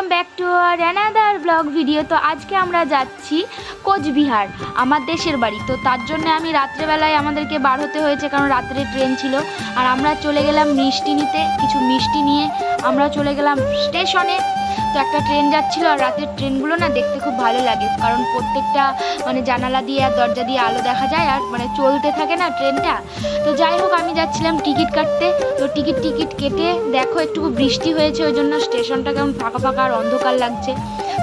Welcome back to our another blog video তো আজকে আমরা যাচ্ছি কোচবিহার, আমার দেশের বাড়ি। তো তার জন্য আমি রাত্রেবেলায় আমাদেরকে বার হতে হয়েছে, কারণ রাত্রে ট্রেন ছিল। আর আমরা চলে গেলাম মিষ্টি নিতে, কিছু মিষ্টি নিয়ে আমরা চলে গেলাম স্টেশনে। তো একটা ট্রেন যাচ্ছিল আর রাতের ট্রেনগুলো না দেখতে খুব ভালো লাগে। কারণ প্রত্যেকটা মানে জানালা দিয়ে আর দরজা দিয়ে আলো দেখা যায় আর মানে চলতে থাকে না ট্রেনটা। তো যাই হোক, আমি যাচ্ছিলাম টিকিট কাটতে। তো টিকিট টিকিট কেটে দেখো একটু বৃষ্টি হয়েছে, ওই জন্য স্টেশনটা কেমন ফাঁকা ফাঁকা আর অন্ধকার লাগছে।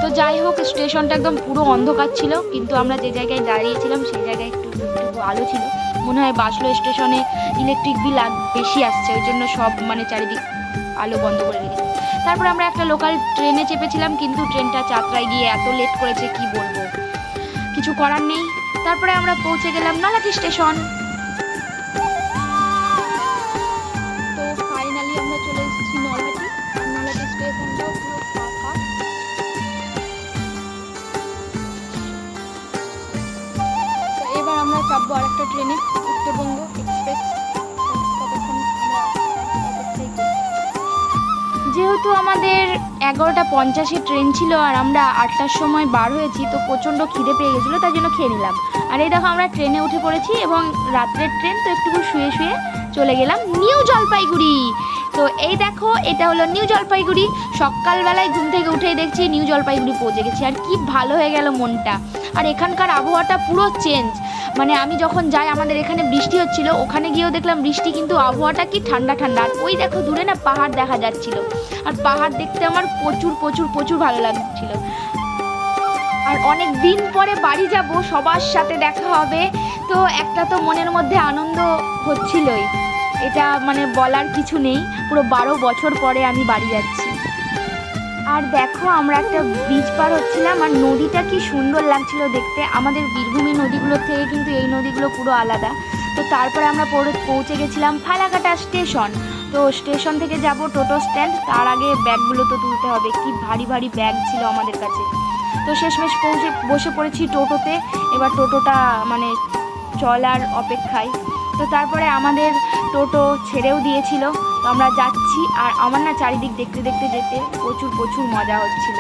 তো যাই হোক, স্টেশনটা একদম পুরো অন্ধকার ছিল, কিন্তু আমরা যে জায়গায় দাঁড়িয়েছিলাম, সেই জায়গায় একটু একটু আলো ছিল। মনে হয় বাসলো স্টেশনে ইলেকট্রিক বিল বেশি আসছে, ওই জন্য সব মানে চারিদিক আলো বন্ধ করে রেখেছে। তারপর আমরা একটা লোকাল ট্রেনে চেপেছিলাম, কিন্তু ট্রেনটা চাতরায় গিয়ে এত লেট করেছে, কি বলব? কিছু করার নেই। তারপরে আমরা পৌঁছে গেলাম নলাটি স্টেশন তো ফাইনালি আমরা চলে এসেছি ফাঁকা। এবার আমরা চাপবো আরেকটা ট্রেনে উত্তরবঙ্গ এক্সপ্রেস যেহেতু আমাদের এগারোটা পঞ্চাশে ট্রেন ছিল আর আমরা আটটার সময় বার হয়েছি, তো প্রচণ্ড খিদে পেয়ে গেছিল, তার জন্য খেয়ে নিলাম। আর এই দেখো আমরা ট্রেনে উঠে পড়েছি এবং রাত্রের ট্রেন তো একটু শুয়ে শুয়ে চলে গেলাম নিউ জলপাইগুড়ি। তো এই দেখো, এটা হলো নিউ জলপাইগুড়ি। সকালবেলায় ঘুম থেকে উঠেই দেখছি নিউ জলপাইগুড়ি পৌঁছে গেছি। আর কি ভালো হয়ে গেল মনটা। আর এখানকার আবহাওয়াটা পুরো চেঞ্জ মানে আমি যখন যাই, আমাদের এখানে বৃষ্টি হচ্ছিল, ওখানে গিয়েও দেখলাম বৃষ্টি, কিন্তু আবহাওয়াটা কি ঠান্ডা ঠান্ডা। আর ওই দেখো, দূরে না পাহাড় দেখা যাচ্ছিল। আর পাহাড় দেখতে আমার প্রচুর প্রচুর প্রচুর ভালো লাগছিল। আর অনেক দিন পরে বাড়ি যাব, সবার সাথে দেখা হবে। তো একটা তো মনের মধ্যে আনন্দ হচ্ছিলই। এটা মানে বলার কিছু নেই। পুরো বারো বছর পরে আমি বাড়ি যাচ্ছি। আর দেখো আমরা একটা বীজ পার হচ্ছিলাম আর নদীটা কি সুন্দর লাগছিল দেখতে। আমাদের বীরভূমি নদীগুলোর থেকে কিন্তু এই নদীগুলো পুরো আলাদা। তো তারপরে আমরা পৌঁছে গেছিলাম ফালাকাটা স্টেশন। তো স্টেশন থেকে যাব টোটো স্ট্যান্ড। তার আগে ব্যাগগুলো তো তুলতে হবে। কি ভারী ভারী ব্যাগ ছিল আমাদের কাছে। তো শেষমেশ পৌঁছে বসে পড়েছি টোটোতে। এবার টোটোটা মানে চলার অপেক্ষায়। তো তারপরে আমাদের টোটো ছেড়েও দিয়েছিল। তো আমরা যাচ্ছি আর আমার না চারিদিক দেখতে দেখতে যেতে প্রচুর প্রচুর মজা হচ্ছিল।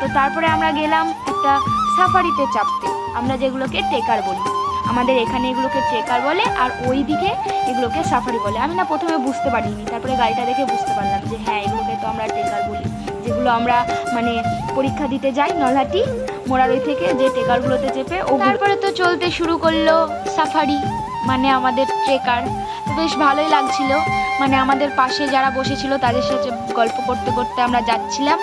তো তারপরে আমরা গেলাম একটা সাফারিতে চাপতে। আমরা যেগুলোকে টেকার বলি। আমাদের এখানে এগুলোকে ট্রেকার বলে আর ওই দিকে এগুলোকে সাফারি বলে। আমি না প্রথমে বুঝতে পারিনি, তারপরে গাড়িটা দেখে বুঝতে পারলাম যে হ্যাঁ এগুলোকে তো আমরা ট্রেকার বলি। যেগুলো আমরা মানে পরীক্ষা দিতে যাই নলহাটি, মোরারই থেকে যে টেকারগুলোতে চেপে ও তারপরে তো চলতে শুরু করল সাফারি। মানে আমাদের ট্রেকার। বেশ ভালোই লাগছিল। মানে আমাদের পাশে যারা বসেছিল, তাদের সাথে গল্প করতে করতে আমরা যাচ্ছিলাম।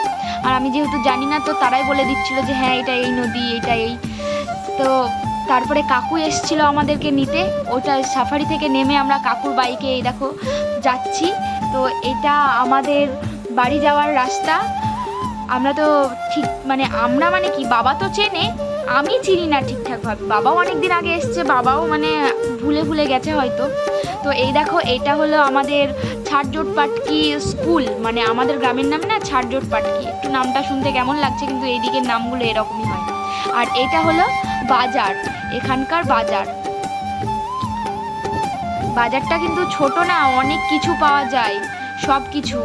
আর আমি যেহেতু জানি না, তো তারাই বলে দিচ্ছিল যে হ্যাঁ এটা এই নদী, এটা এই। তো তারপরে কাকু এসছিল আমাদেরকে নিতে। ওটা সাফারি থেকে নেমে আমরা কাকুর বাইকে, এই দেখো, যাচ্ছি। তো এটা আমাদের বাড়ি যাওয়ার রাস্তা। আমরা তো ঠিক মানে আমরা মানে কি, বাবা তো চেনে আমি চিনি না ঠিকঠাকভাবে বাবাও অনেক দিন আগে এসছে, বাবাও মানে ভুলে ভুলে গেছে হয়তো। তো এই দেখো, এটা হলো আমাদের ছাড়জোট পাটকি স্কুল মানে আমাদের গ্রামের নামে না ছাড়জোট পাটকি। একটু নামটা শুনতে কেমন লাগছে, কিন্তু এই দিকের নামগুলো এরকমই হয়। আর এটা হলো বাজার, এখানকার বাজার। বাজারটা কিন্তু ছোট না, অনেক কিছু পাওয়া যায়, সব কিছু।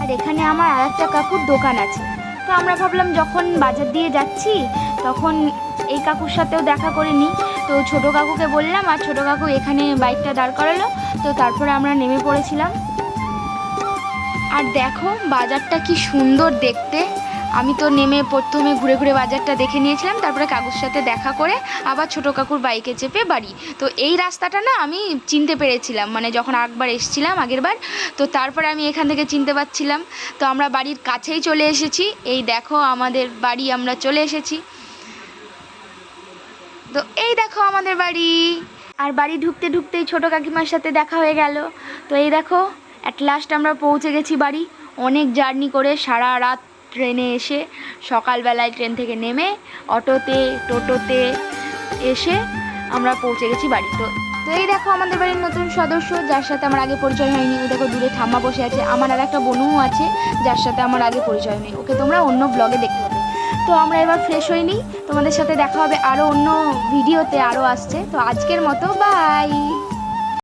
আর এখানে আমার আর একটা কাকুর দোকান আছে। তো আমরা ভাবলাম যখন বাজার দিয়ে যাচ্ছি, তখন এই কাকুর সাথেও দেখা করে নিই। তো ছোটো কাকুকে বললাম, আর ছোটো কাকু এখানে বাইকটা দাঁড় করালো। তো তারপরে আমরা নেমে পড়েছিলাম। আর দেখো, বাজারটা কি সুন্দর দেখতে। আমি তো নেমে প্রথমে ঘুরে ঘুরে বাজারটা দেখে নিয়েছিলাম, তারপরে কাকুর সাথে দেখা করে আবার ছোটো কাকুর বাইকে চেপে বাড়ি। তো এই রাস্তাটা না আমি চিনতে পেরেছিলাম মানে যখন একবার এসেছিলাম আগের বার তো তারপরে আমি এখান থেকে চিনতে পারছিলাম। তো আমরা বাড়ির কাছেই চলে এসেছি, এই দেখো আমাদের বাড়ি, আমরা চলে এসেছি। তো এই দেখো আমাদের বাড়ি। আর বাড়ি ঢুকতে ঢুকতেই ছোটো কাকিমার সাথে দেখা হয়ে গেল। তো এই দেখো অ্যাট লাস্ট আমরা পৌঁছে গেছি বাড়ি। অনেক জার্নি করে সারা রাত ট্রেনে এসে সকালবেলায় ট্রেন থেকে নেমে অটোতে, টোটোতে এসে আমরা পৌঁছে গেছি বাড়ি। তো তো এই দেখো আমাদের বাড়ির নতুন সদস্য, যার সাথে আমার আগে পরিচয় হয়নি। ওই দেখো দূরে ঠাম্মা বসে আছে। আমার আর একটা বনুও আছে, যার সাথে আমার আগে পরিচয় নেই ওকে তোমরা অন্য ব্লগে দেখতে পাবে। তো আমরা এবার ফ্রেশ হইনি। তোমাদের সাথে দেখা হবে আরও অন্য ভিডিওতে আরও আসছে। তো আজকের মতো বাই